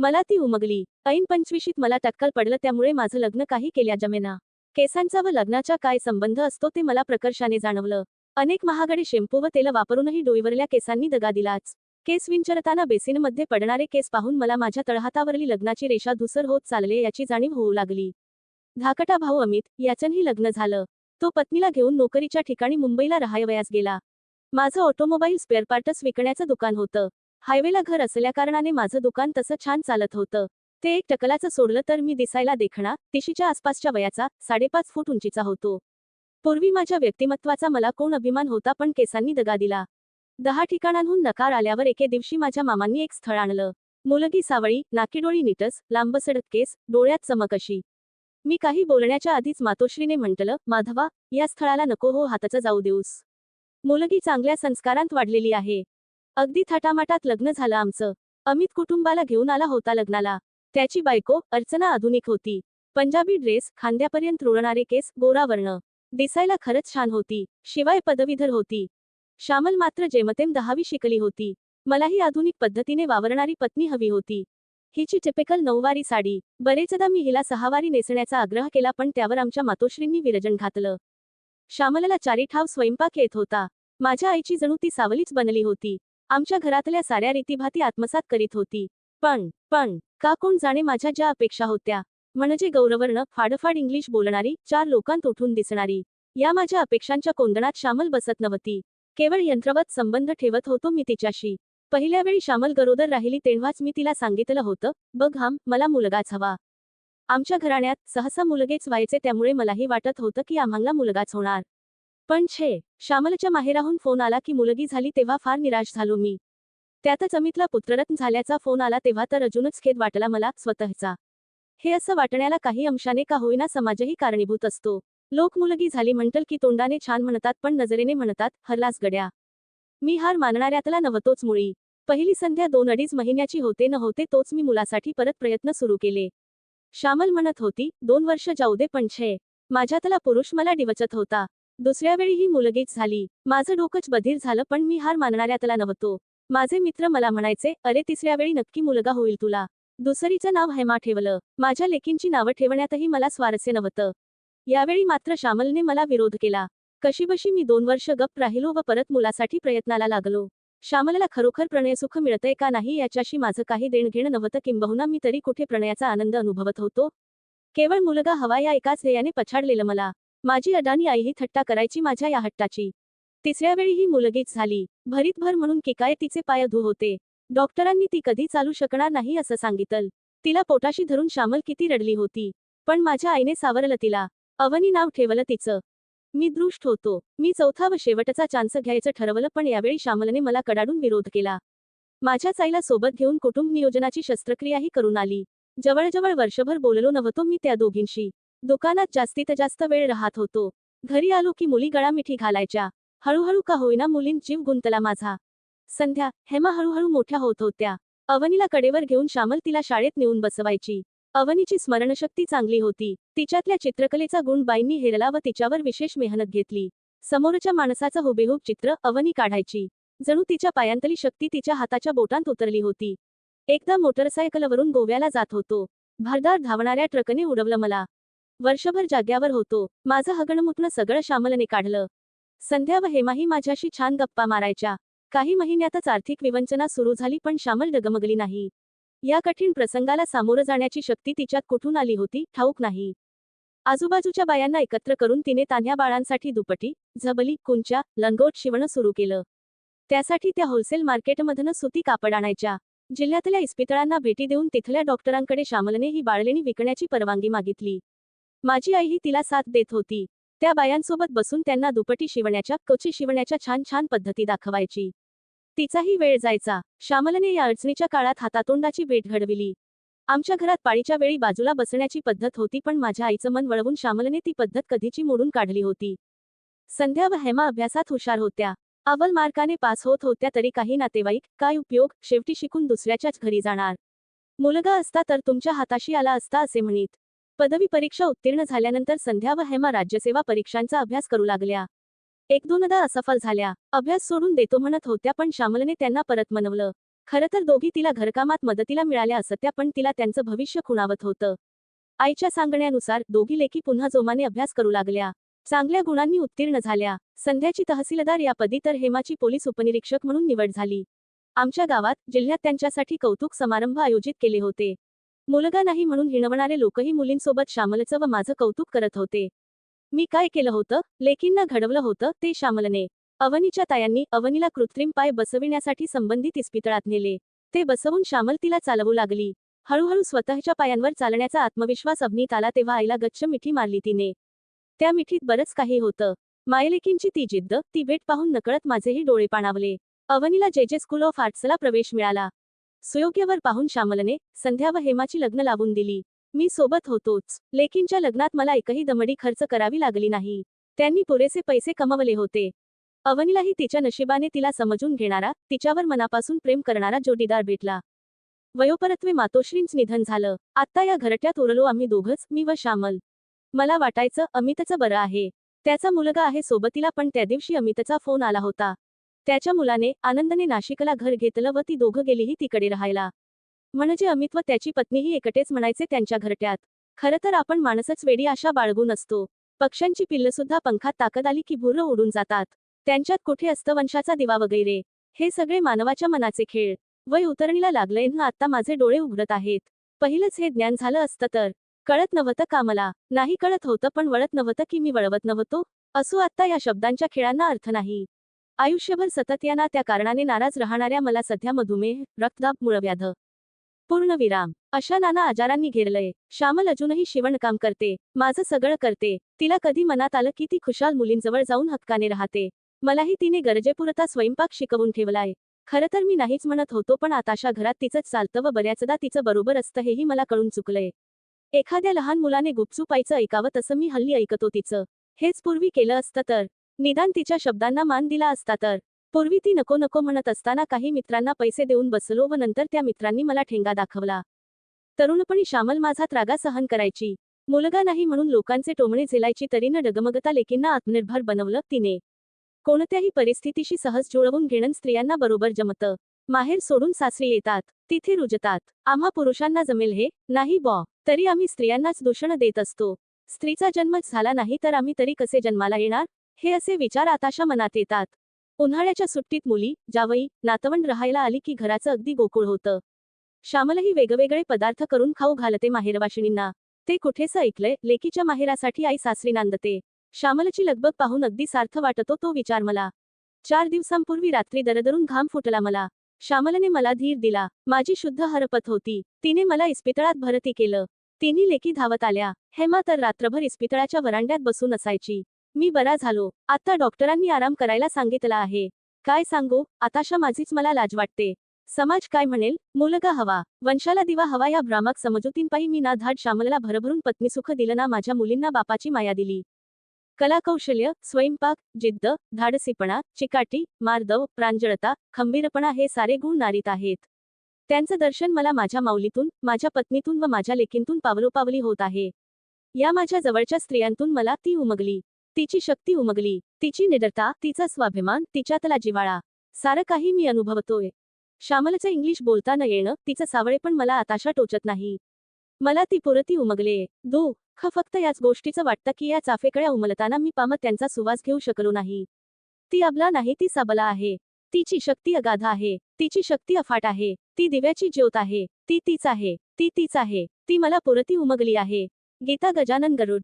मला ती उमगली. ऐन पंचवीशीत मला टक्कल पडलं त्यामुळे माझं लग्न काही केल्या जमेना. केसांचा व लग्नाचा काय संबंध असतो ते मला प्रकर्षाने जाणवलं. अनेक महागडे शेम्पू व तेल वापरूनही डोईवरल्या केसांनी दगा दिलाच. केस विंचरताना बेसिनमध्ये पडणारे केस पाहून मला माझ्या तळहातावरली लग्नाची रेषा धुसर होत चालले याची जाणीव होऊ लागली. धाकटा भाऊ अमित याचंही लग्न झालं. तो पत्नीला घेऊन नोकरीच्या ठिकाणी मुंबईला राहायवयास गेला. माझं ऑटोमोबाईल स्पेअरपार्टस विकण्याचं दुकान होतं. हायवेला घर असल्याकारणाने माझं दुकान तसं छान चालत होतं. ते एक टकलाचं सोडलं तर मी दिसायला देखणा तिशीच्या आसपासच्या वयाचा साडेपाच फूट उंचीचा होतो. पूर्वी माझ्या व्यक्तिमत्वाचा मला कोण अभिमान होता पण केसांनी दगा दिला. दहा ठिकाणांहून नकार आल्यावर एके दिवशी माझ्या मामांनी एक स्थळ आणलं. मुलगी सावळी नाकीडोळी निटस लांबसडक केस डोळ्यात चमकशी मी काही बोलण्याच्या आधीच मातोश्रीने म्हटलं माधवा या स्थळाला नको हो हाताचा जाऊ देऊस. मुलगी चांगल्या संस्कारांत वाढलेली आहे. अगदी थाटामाटात लग्न झालं आमचं. अमित कुटुंबाला घेऊन आला होता लग्नाला. त्याची बायको अर्चना आधुनिक होती. पंजाबी ड्रेस खांद्यापर्यंत रुळणारे केस गोरा वर्ण. दिसायला खरंच छान होती. शिवाय पदवीधर होती. श्यामल मात्र जेमतेम दहावी शिकली होती. मलाही आधुनिक पद्धतीने वावरणारी पत्नी हवी होती. हिची टिपिकल नऊवारी साडी. बरेचदा मी हिला सहावारी नेसण्याचा आग्रह केला पण त्यावर आमच्या मातोश्रींनी विरजन घातलं. श्यामलला चारी ठाव स्वयंपाक येत होता. माझ्या आईची जणू ती सावलीच बनली होती. आमच्या घरातल्या साऱ्या रीतीभाती आत्मसात करीत होती. पण पण का कोण जाणे माझ्या ज्या अपेक्षा होत्या. म्हणजे गौरवर्ण फाडफाड इंग्लिश बोलणारी चार लोकांत उठून दिसणारी. या माझ्या अपेक्षांच्या कोंदणात श्यामल बसत नव्हती. केवळ यंत्रवत संबंध ठेवत होतो मी तिच्याशी. पहिल्या वेळी श्यामल गरोदर राहिली तेव्हाच मी तिला सांगितलं होतं बघ हाम मला मुलगाच हवा. आमच्या घराण्यात सहसा मुलगेच व्हायचे त्यामुळे मलाही वाटत होतं की आम्हाला मुलगाच होणार. पण छे श्यामलच्या माहेराहून फोन आला की मुलगी झाली तेव्हा फार निराश झालो मी. त्यातच अमितला पुत्ररत्न झाल्याचा फोन आला तेव्हा तर अजूनच खेद वाटला मला स्वतःचा. हे असं वाटण्याला काही अंशाने का होईना समाजही कारणीभूत असतो. लोक मुलगी झाली म्हणतल की तोंडाने छान म्हणतात पण नजरेने म्हणतात हरलास गड्या. मी हार मानणाऱ्यातला नव्हतोच मुळी. पहिली संध्या दोन अडीच महिन्याची होते न होते तोच मी मुलासाठी परत प्रयत्न सुरू केले. श्यामल म्हणत होती दोन वर्ष जाऊ दे पण छे. माझ्यातला पुरुष मला डिवचत होता. दुसऱ्या वेळी ही मुलगीच झाली. माझं डोकंच बधीर झालं पण मी हार मानणाऱ्यातला नव्हतो. माझे मित्र मला म्हणायचे अरे तिसऱ्या वेळी नक्की मुलगा होईल तुला. दुसरीचं नाव हेमा ठेवलं. माझ्या लेकींची नावं ठेवण्यातही मला स्वारस्य नव्हतं. यावेळी मात्र श्यामलने मला विरोध केला. कशीबशी मी दोन वर्ष गप्प राहिलो व परत मुलासाठी प्रयत्नाला लागलो. श्यामलला खरोखर प्रणयसुख मिळतंय का नाही याच्याशी माझं काही देणघेणं नव्हतं. किंबहुना मी तरी कुठे प्रणयाचा आनंद अनुभवत होतो? केवळ मुलगा हवा या एकाच ध्येयाने पछाडलेलं मला. माझी अडाणी आई ही थट्टा करायची माझ्या या हट्टाची. तिसऱ्या वेळी ही मुलगीच झाली. भरीतभर म्हणून किकायतीचे पाय धू होते. डॉक्टरांनी ती कधी चालू शकणार नाही असं सांगितलं. तिला पोटाशी धरून श्यामल किती रडली होती. पण माझ्या आईने सावरलं तिला. अवनी नाव ठेवलं तिचं. मी दृष्ट होतो. मी चौथा व शेवटचा चान्स घ्यायचं ठरवलं पण यावेळी श्यामलने मला कडाडून विरोध केला. माझ्याच आईला सोबत घेऊन कुटुंब नियोजनाची शस्त्रक्रियाही करून आली. जवळजवळ वर्षभर बोललो नव्हतो मी त्या दोघींशी. दुकानात जास्तीत जास्त वेळ राहत होतो. घरी आलो की मुली गळामिठी घालायच्या. हळूहळू का होईना मुलीं जीव गुंतला माझा. संध्या हेमा हळूहळू मोठ्या होत होत्या. अवनीला कडेवर घेऊन श्यामल तिला शाळेत नेऊन बसवायची. अवनीची स्मरणशक्ती चांगली होती. तिच्यातल्या चित्रकलेचा गुण बाईंनी हेरला व तिच्यावर विशेष मेहनत घेतली. समोरच्या माणसाचं हुबेहूब चित्र अवनी काढायची. जणू तिच्या पायांतली शक्ती तिच्या हाताच्या बोटांत उतरली होती. एकदा मोटरसायकलवरून गोव्याला जात होतो. भारदार धावणाऱ्या ट्रकने उडवलं मला. वर्षभर जाग्यावर होतो. माझं हगणमुटणं सगळं श्यामलने काढलं. संध्या व हेमाही माझ्याशी छान गप्पा मारायच्या. काही महिन्यातच आर्थिक विवंचना सुरू झाली पण श्यामल डगमगली नाही. या कठीण प्रसंगाला सामोरं जाण्याची शक्ती तिच्यात कुठून आली होती ठाऊक नाही. आजूबाजूच्या बायांना एकत्र करून तिने तान्ह्या बाळांसाठी दुपटी झबली कुंच्या लंगोट शिवणं सुरू केलं. त्यासाठी त्या होलसेल मार्केटमधनं सुती कापड आणायच्या. जिल्ह्यातल्या इस्पितळांना भेटी देऊन तिथल्या डॉक्टरांकडे श्यामलने ही बाळलेणी विकण्याची परवानगी मागितली. माझी आईही तिला साथ देत होती. त्या बायांसोबत बसून त्यांना दुपटी शिवण्याच्या कोची शिवण्याच्या छान छान पद्धती दाखवायची. तिचाही वेळ जायचा. श्यामलने या अडचणीच्या काळात हातातोंडाची भेट घडविली. आमच्या घरात पाळीच्या वेळी बाजूला बसण्याची पद्धत होती पण माझ्या आईचं मन वळवून श्यामलने ती पद्धत कधीची मोडून काढली होती. संध्या व हेमा अभ्यासात हुशार होत्या. अव्वल मार्काने पास होत होत्या तरी काही नातेवाईक काय उपयोग शेवटी शिकून दुसऱ्याच्याच घरी जाणार. मुलगा असता तर तुमच्या हाताशी आला असता असे म्हणीत. पदवी परीक्षा उत्तीर्ण झाल्यानंतर संध्या व हेमा राज्यसेवा परीक्षांचा अभ्यास करू लागल्या. एक दोनदा असफल झाल्या. अभ्यास सोडून देतो म्हणत होत्या पण श्यामलने त्यांना परत मनवलं. खरं तर दोघी तिला घरकामात मदतीला मिळाल्या असत्या पण तिला त्यांचं भविष्य खुणावत होतं. आईच्या सांगण्यानुसार दोघी लेखी पुन्हा जोमाने अभ्यास करू लागल्या. चांगल्या गुणांनी उत्तीर्ण झाल्या. संध्याची तहसीलदार या पदी तर हेमाची पोलीस उपनिरीक्षक म्हणून निवड झाली. आमच्या गावात जिल्ह्यात त्यांच्यासाठी कौतुक समारंभ आयोजित केले होते. मुलगा नाही म्हणून हिणवणारे लोकही मुलींसोबत श्यामलचं व माझं कौतुक करत होते. मी काय केलं होतं? लेकींना घडवलं होतं ते श्यामलने. अवनीच्या तायांनी अवनीला कृत्रिम पाय बसविण्यासाठी संबंधित इस्पितळात नेले. ते बसवून श्यामल तिला चालवू लागली. हळूहळू स्वतःच्या पायांवर चालण्याचा आत्मविश्वास अवनीत आला तेव्हा आईला गच्च मिठी मारली तिने. त्या मिठीत बरंच काही होतं. मायलेकींची ती जिद्द ती भेट पाहून नकळत माझेही डोळे पाणावले. अवनीला जे जे स्कूल ऑफ आर्ट्सला प्रवेश मिळाला. सुयोग्यवर पाहून श्यामलने संध्या व हेमाची लग्न लावून दिली. मी सोबत होतोच. लेकींच्या लग्नात मला एकही दमडी खर्च करावी लागली नाही. त्यांनी पुरेसे पैसे कमवले होते. अवनीलाही तिच्या नशिबाने तिला समजून घेणारा तिच्यावर मनापासून प्रेम करणारा जोडीदार भेटला. वयोपरत्वे मातोश्रींच निधन झालं. आत्ता या घरट्यात उरलो आम्ही दोघंच मी व श्यामल. मला वाटायचं अमितचं बरं आहे. त्याचा मुलगा आहे सोबतीला पण त्या दिवशी अमितचा फोन आला होता. त्याच्या मुलाने आनंदने नाशिकला घर घेतलं व ती दोघं गेलीही तिकडे राहायला. म्हणजे अमित व त्याची पत्नीही एकटेच म्हणायचे त्यांच्या घरट्यात. खरं तर आपण माणसच वेडी आशा बाळगून असतो पक्ष्यांची पिल्लसुद्धा पंखात ताकद आली की भुरं उडून जातात. त्यांच्यात कुठे अस्तवंशाचा दिवा वगैरे? हे सगळे मानवाच्या मनाचे खेळ. वय उतरणीला लागलंय ना आता माझे डोळे उघडत आहेत. पहिलंच हे ज्ञान झालं असतं तर. कळत नव्हतं का मला? नाही कळत होतं पण वळत नव्हतं की मी वळवत नव्हतो? असो आत्ता या शब्दांच्या खेळांना अर्थ नाही. आयुष्यभर सतत त्या कारणाने नाराज राहणाऱ्या मला सध्या मधुमेह रक्तदाब मूळव्याध. पूर्ण विराम. अशा नाना आजारांनी घेरलंय. श्यामल अजूनही शिवणकाम करते. माझं सगळं करते. तिला कधी मनात आलं की ती खुशाल मुलींजवळ जाऊन हक्काने राहते. मलाही तिने गरजेपुरता स्वयंपाक शिकवून ठेवलाय. खरं तर मी नाहीच म्हणत होतो पण आताशा घरात तिचंच चालतं व बऱ्याचदा तिचं बरोबर असतं हेही मला कळून चुकलंय. एखाद्या लहान मुलाने गुपचूप आईचं ऐकावं तसं मी हल्ली ऐकतो तिचं. हेच पूर्वी केलं असतं तर. निदान तिच्या शब्दांना मान दिला असता तर. पूर्वी ती नको नको म्हणत असताना काही मित्रांना पैसे देऊन बसलो व नंतर त्या मित्रांनी मला ठेंगा दाखवला. तरुणपणी श्यामल माझा त्रागा सहन करायची. मुलगा नाही म्हणून लोकांचे टोमणे झेलायची तरी न डगमगता लेकींना आत्मनिर्भर बनवलं तिने. कोणत्याही परिस्थितीशी सहज जुळवून घेणं स्त्रियांना बरोबर जमतं. माहेर सोडून सासरी येतात. तिथे रुजतात. आम्हा पुरुषांना जमेल हे? नाही बॉ. तरी आम्ही स्त्रियांनाच दूषण देत असतो. स्त्रीचा जन्मच झाला नाही तर आम्ही तरी कसे जन्माला येणार? हे असे विचार आताशा मनात येतात. उन्हाळ्याच्या सुट्टीत मुली जावई नातवंड राहायला आली की घराचं अगदी गोकुळ होतं. श्यामलही वेगवेगळे पदार्थ करून खाऊ घालते माहेरवाशिणींना. ते कुठेच ऐकलंय लेकीच्या माहेरासाठी आई सासरी नांदते. श्यामलची लगबग पाहून अगदी सार्थ वाटतो तो विचार मला. चार दिवसांपूर्वी रात्री दरदरून घाम फुटला मला. श्यामलने मला धीर दिला. माझी शुद्ध हरपत होती. तिने मला इस्पितळात भरती केलं. तिन्ही लेकी धावत आल्या. हेमा तर रात्रभर इस्पितळाच्या वरांड्यात बसून असायची. मी बरा झालो. आता डॉक्टरांनी आराम करायला सांगितला आहे. काय सांगू? आताशा माझीच मला लाज वाटते. समाज काय म्हणेल? मुलगा हवा. वंशाला दिवा हवा या भ्रामक समजुतींपायी मी ना धाड श्यामलला भरभरून पत्नीसुख दिलं ना माझ्या मुलींना बापाची माया दिली. कलाकौशल्य स्वयंपाक जिद्द धाडसीपणा चिकाटी मार्दव प्रांजळता खंबीरपणा हे सारे गुण नारीत आहेत. त्यांचं दर्शन मला माझ्या माऊलीतून माझ्या पत्नीतून व माझ्या लेकींतून पावलोपावली होत आहे. या माझ्या जवळच्या स्त्रियांतून मला ती उमगली. तिची शक्ती उमगली. तिची निडरता तिचा स्वाभिमान तिच्यातला जिवाळा सारं काही मी अनुभवतोय. श्यामलचं इंग्लिश बोलता न येणं तिचं सावळेपण मला आताशा टोचत नाही. मला ती पुरती उमगले. दो ख फक्त याच गोष्टीचं वाटतं की या चाफेकळ्या उमलताना मी पामत त्यांचा सुवास घेऊ शकलो नाही. ती अबला नाही ती सबला आहे. तिची शक्ती अगाध आहे. तिची शक्ती अफाट आहे. ती दिव्याची ज्योत आहे. ती तीच आहे. ती तीच आहे. ती मला पुरती उमगली आहे. गीता गजानन गरुड.